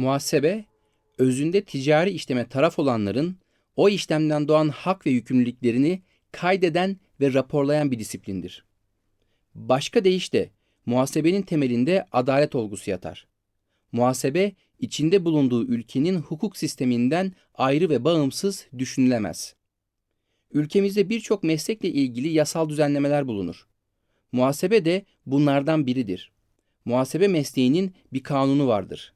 Muhasebe, özünde ticari işleme taraf olanların o işlemden doğan hak ve yükümlülüklerini kaydeden ve raporlayan bir disiplindir. Başka deyişle muhasebenin temelinde adalet olgusu yatar. Muhasebe, içinde bulunduğu ülkenin hukuk sisteminden ayrı ve bağımsız düşünülemez. Ülkemizde birçok meslekle ilgili yasal düzenlemeler bulunur. Muhasebe de bunlardan biridir. Muhasebe mesleğinin bir kanunu vardır.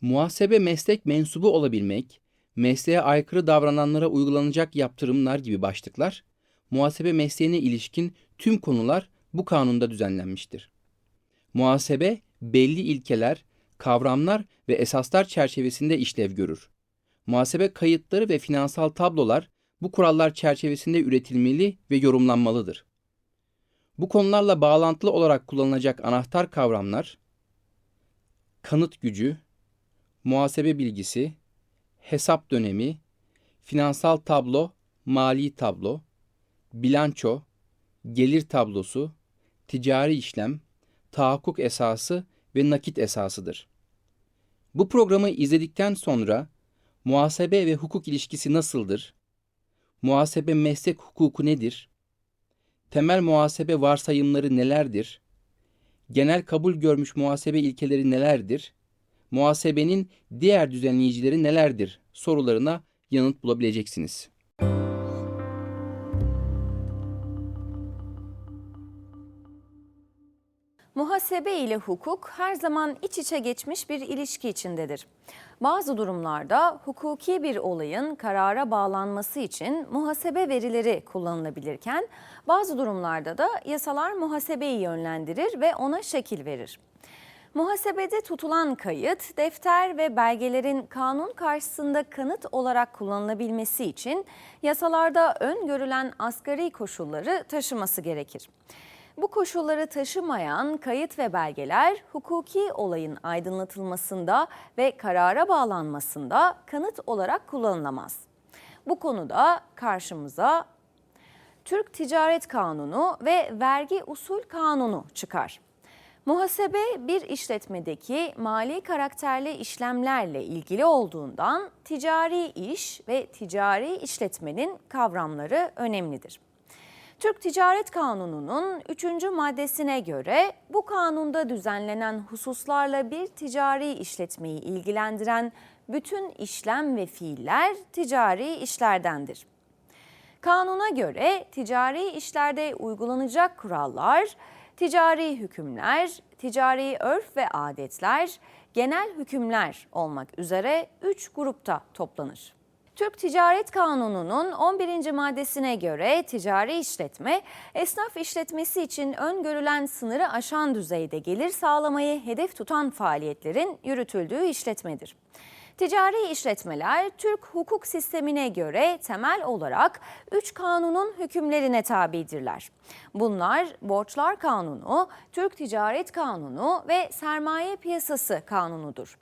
Muhasebe meslek mensubu olabilmek, mesleğe aykırı davrananlara uygulanacak yaptırımlar gibi başlıklar, muhasebe mesleğine ilişkin tüm konular bu kanunda düzenlenmiştir. Muhasebe belli ilkeler, kavramlar ve esaslar çerçevesinde işlev görür. Muhasebe kayıtları ve finansal tablolar bu kurallar çerçevesinde üretilmeli ve yorumlanmalıdır. Bu konularla bağlantılı olarak kullanılacak anahtar kavramlar kanıt gücü, muhasebe bilgisi, hesap dönemi, finansal tablo, mali tablo, bilanço, gelir tablosu, ticari işlem, tahakkuk esası ve nakit esasıdır. Bu programı izledikten sonra muhasebe ve hukuk ilişkisi nasıldır? Muhasebe meslek hukuku nedir? Temel muhasebe varsayımları nelerdir? Genel kabul görmüş muhasebe ilkeleri nelerdir? Muhasebenin diğer düzenleyicileri nelerdir? sorularına yanıt bulabileceksiniz. Muhasebe ile hukuk her zaman iç içe geçmiş bir ilişki içindedir. Bazı durumlarda hukuki bir olayın karara bağlanması için muhasebe verileri kullanılabilirken bazı durumlarda da yasalar muhasebeyi yönlendirir ve ona şekil verir. Muhasebede tutulan kayıt, defter ve belgelerin kanun karşısında kanıt olarak kullanılabilmesi için yasalarda öngörülen asgari koşulları taşıması gerekir. Bu koşulları taşımayan kayıt ve belgeler hukuki olayın aydınlatılmasında ve karara bağlanmasında kanıt olarak kullanılamaz. Bu konuda karşımıza Türk Ticaret Kanunu ve Vergi Usul Kanunu çıkar. Muhasebe bir işletmedeki mali karakterli işlemlerle ilgili olduğundan ticari iş ve ticari işletmenin kavramları önemlidir. Türk Ticaret Kanunu'nun 3. maddesine göre bu kanunda düzenlenen hususlarla bir ticari işletmeyi ilgilendiren bütün işlem ve fiiller ticari işlerdendir. Kanuna göre ticari işlerde uygulanacak kurallar, ticari hükümler, ticari örf ve adetler, genel hükümler olmak üzere 3 grupta toplanır. Türk Ticaret Kanunu'nun 11. maddesine göre ticari işletme, esnaf işletmesi için öngörülen sınırı aşan düzeyde gelir sağlamayı hedef tutan faaliyetlerin yürütüldüğü işletmedir. Ticari işletmeler Türk hukuk sistemine göre temel olarak 3 kanunun hükümlerine tabidirler. Bunlar Borçlar Kanunu, Türk Ticaret Kanunu ve Sermaye Piyasası Kanunudur.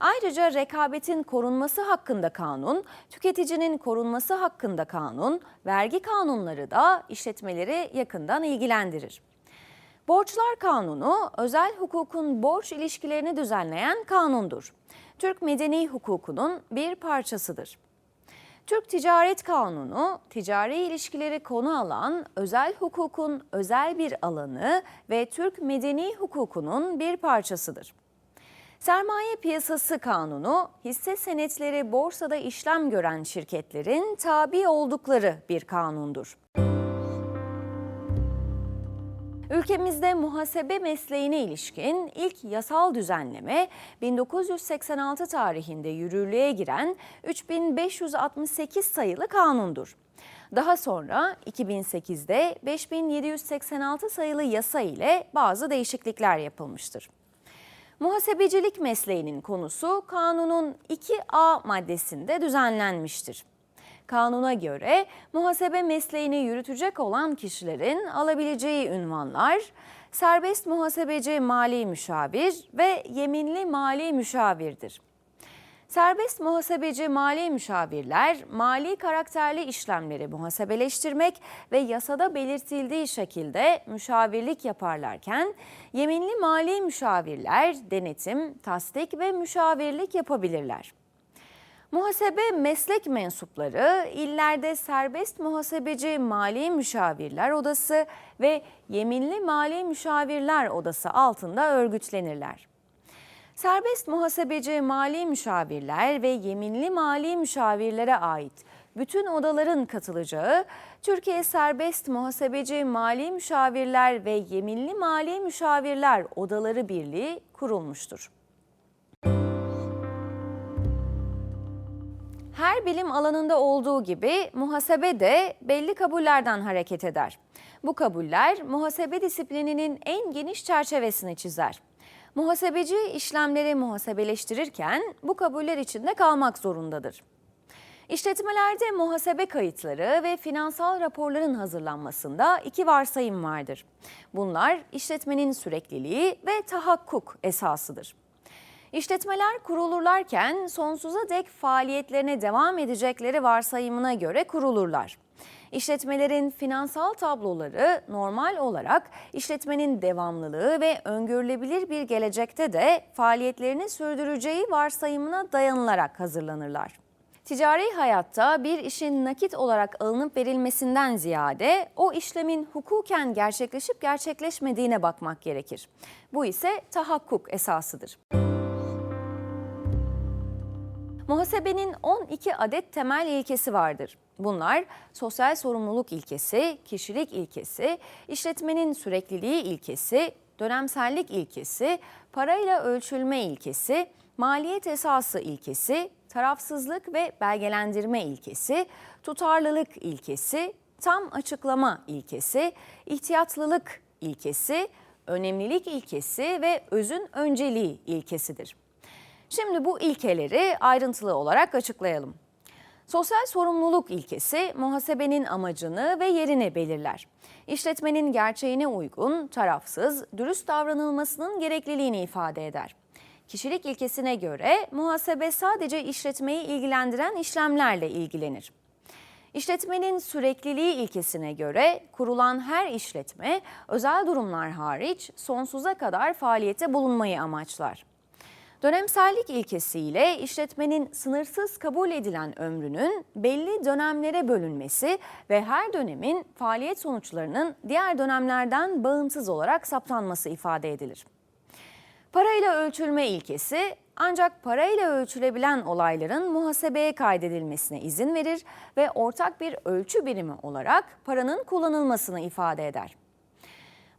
Ayrıca rekabetin korunması hakkında kanun, tüketicinin korunması hakkında kanun, vergi kanunları da işletmeleri yakından ilgilendirir. Borçlar Kanunu, özel hukukun borç ilişkilerini düzenleyen kanundur. Türk medeni hukukunun bir parçasıdır. Türk Ticaret Kanunu, ticari ilişkileri konu alan özel hukukun özel bir alanı ve Türk medeni hukukunun bir parçasıdır. Sermaye Piyasası Kanunu, hisse senetleri borsada işlem gören şirketlerin tabi oldukları bir kanundur. Ülkemizde muhasebe mesleğine ilişkin ilk yasal düzenleme 1986 tarihinde yürürlüğe giren 3568 sayılı kanundur. Daha sonra 2008'de 5786 sayılı yasa ile bazı değişiklikler yapılmıştır. Muhasebecilik mesleğinin konusu kanunun 2A maddesinde düzenlenmiştir. Kanuna göre muhasebe mesleğini yürütecek olan kişilerin alabileceği ünvanlar serbest muhasebeci mali müşavir ve yeminli mali müşavirdir. Serbest muhasebeci mali müşavirler, mali karakterli işlemleri muhasebeleştirmek ve yasada belirtildiği şekilde müşavirlik yaparlarken, yeminli mali müşavirler denetim, tasdik ve müşavirlik yapabilirler. Muhasebe meslek mensupları illerde serbest muhasebeci mali müşavirler odası ve yeminli mali müşavirler odası altında örgütlenirler. Serbest muhasebeci mali müşavirler ve yeminli mali müşavirlere ait bütün odaların katılacağı Türkiye Serbest Muhasebeci Mali Müşavirler ve Yeminli Mali Müşavirler Odaları Birliği kurulmuştur. Her bilim alanında olduğu gibi muhasebe de belli kabullerden hareket eder. Bu kabuller muhasebe disiplininin en geniş çerçevesini çizer. Muhasebeci işlemleri muhasebeleştirirken bu kabuller içinde kalmak zorundadır. İşletmelerde muhasebe kayıtları ve finansal raporların hazırlanmasında iki varsayım vardır. Bunlar işletmenin sürekliliği ve tahakkuk esasıdır. İşletmeler kurulurlarken sonsuza dek faaliyetlerine devam edecekleri varsayımına göre kurulurlar. İşletmelerin finansal tabloları normal olarak işletmenin devamlılığı ve öngörülebilir bir gelecekte de faaliyetlerini sürdüreceği varsayımına dayanılarak hazırlanırlar. Ticari hayatta bir işin nakit olarak alınıp verilmesinden ziyade o işlemin hukuken gerçekleşip gerçekleşmediğine bakmak gerekir. Bu ise tahakkuk esasıdır. Muhasebenin 12 adet temel ilkesi vardır. Bunlar sosyal sorumluluk ilkesi, kişilik ilkesi, işletmenin sürekliliği ilkesi, dönemsellik ilkesi, parayla ölçülme ilkesi, maliyet esası ilkesi, tarafsızlık ve belgelendirme ilkesi, tutarlılık ilkesi, tam açıklama ilkesi, ihtiyatlılık ilkesi, önemlilik ilkesi ve özün önceliği ilkesidir. Şimdi bu ilkeleri ayrıntılı olarak açıklayalım. Sosyal sorumluluk ilkesi muhasebenin amacını ve yerini belirler. İşletmenin gerçeğine uygun, tarafsız, dürüst davranılmasının gerekliliğini ifade eder. Kişilik ilkesine göre muhasebe sadece işletmeyi ilgilendiren işlemlerle ilgilenir. İşletmenin sürekliliği ilkesine göre kurulan her işletme özel durumlar hariç sonsuza kadar faaliyete bulunmayı amaçlar. Dönemsellik ilkesiyle işletmenin sınırsız kabul edilen ömrünün belli dönemlere bölünmesi ve her dönemin faaliyet sonuçlarının diğer dönemlerden bağımsız olarak saptanması ifade edilir. Parayla ölçülme ilkesi ancak parayla ölçülebilen olayların muhasebeye kaydedilmesine izin verir ve ortak bir ölçü birimi olarak paranın kullanılmasını ifade eder.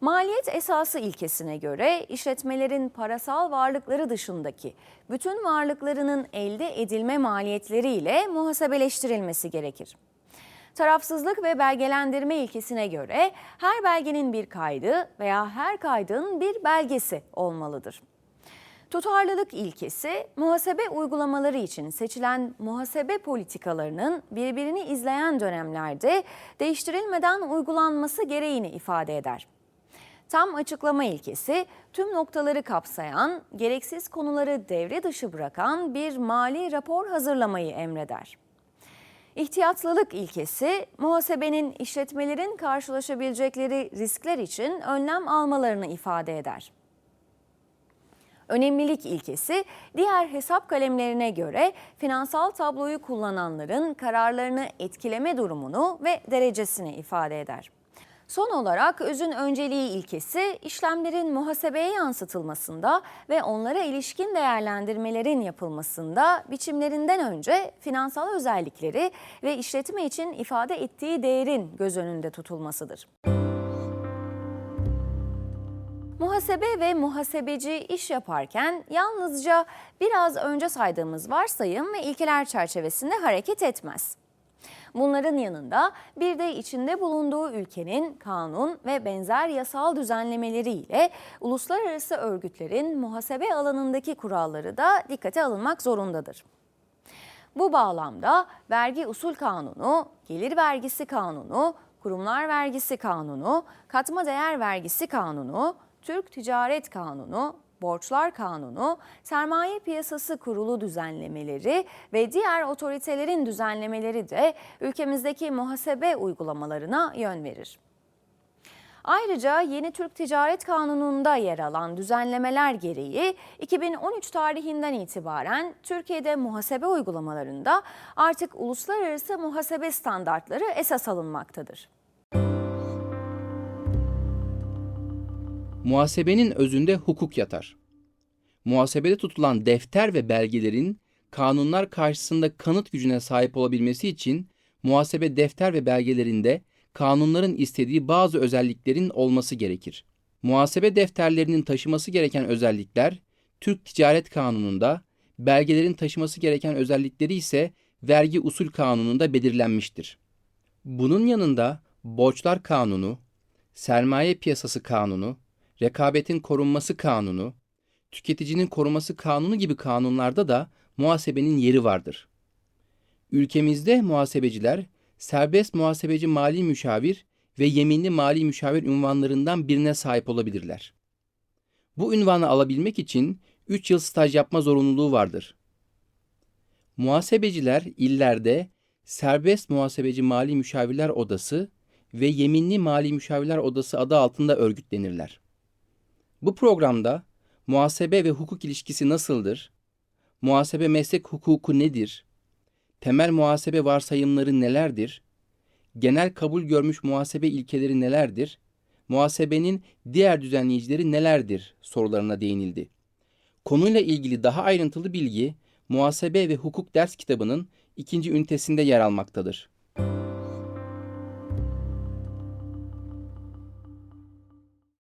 Maliyet esası ilkesine göre işletmelerin parasal varlıkları dışındaki bütün varlıklarının elde edilme maliyetleriyle muhasebeleştirilmesi gerekir. Tarafsızlık ve belgelendirme ilkesine göre her belgenin bir kaydı veya her kaydın bir belgesi olmalıdır. Tutarlılık ilkesi, muhasebe uygulamaları için seçilen muhasebe politikalarının birbirini izleyen dönemlerde değiştirilmeden uygulanması gereğini ifade eder. Tam açıklama ilkesi tüm noktaları kapsayan, gereksiz konuları devre dışı bırakan bir mali rapor hazırlamayı emreder. İhtiyatlılık ilkesi muhasebenin işletmelerin karşılaşabilecekleri riskler için önlem almalarını ifade eder. Önemlilik ilkesi diğer hesap kalemlerine göre finansal tabloyu kullananların kararlarını etkileme durumunu ve derecesini ifade eder. Son olarak özün önceliği ilkesi işlemlerin muhasebeye yansıtılmasında ve onlara ilişkin değerlendirmelerin yapılmasında biçimlerinden önce finansal özellikleri ve işletme için ifade ettiği değerin göz önünde tutulmasıdır. Muhasebe ve muhasebeci iş yaparken yalnızca biraz önce saydığımız varsayım ve ilkeler çerçevesinde hareket etmez. Bunların yanında bir de içinde bulunduğu ülkenin kanun ve benzer yasal düzenlemeleriyle uluslararası örgütlerin muhasebe alanındaki kuralları da dikkate alınmak zorundadır. Bu bağlamda vergi usul kanunu, gelir vergisi kanunu, kurumlar vergisi kanunu, katma değer vergisi kanunu, Türk Ticaret Kanunu, Borçlar Kanunu, Sermaye Piyasası Kurulu düzenlemeleri ve diğer otoritelerin düzenlemeleri de ülkemizdeki muhasebe uygulamalarına yön verir. Ayrıca yeni Türk Ticaret Kanunu'nda yer alan düzenlemeler gereği 2013 tarihinden itibaren Türkiye'de muhasebe uygulamalarında artık uluslararası muhasebe standartları esas alınmaktadır. Muhasebenin özünde hukuk yatar. Muhasebede tutulan defter ve belgelerin kanunlar karşısında kanıt gücüne sahip olabilmesi için muhasebe defter ve belgelerinde kanunların istediği bazı özelliklerin olması gerekir. Muhasebe defterlerinin taşıması gereken özellikler Türk Ticaret Kanunu'nda, belgelerin taşıması gereken özellikleri ise Vergi Usul Kanunu'nda belirlenmiştir. Bunun yanında Borçlar Kanunu, Sermaye Piyasası Kanunu, Rekabetin Korunması Kanunu, Tüketicinin Koruması Kanunu gibi kanunlarda da muhasebenin yeri vardır. Ülkemizde muhasebeciler serbest muhasebeci mali müşavir ve yeminli mali müşavir ünvanlarından birine sahip olabilirler. Bu ünvanı alabilmek için 3 yıl staj yapma zorunluluğu vardır. Muhasebeciler illerde Serbest Muhasebeci Mali Müşavirler Odası ve Yeminli Mali Müşavirler Odası adı altında örgütlenirler. Bu programda muhasebe ve hukuk ilişkisi nasıldır? Muhasebe meslek hukuku nedir? Temel muhasebe varsayımları nelerdir? Genel kabul görmüş muhasebe ilkeleri nelerdir? Muhasebenin diğer düzenleyicileri nelerdir sorularına değinildi. Konuyla ilgili daha ayrıntılı bilgi Muhasebe ve Hukuk ders kitabının ikinci ünitesinde yer almaktadır.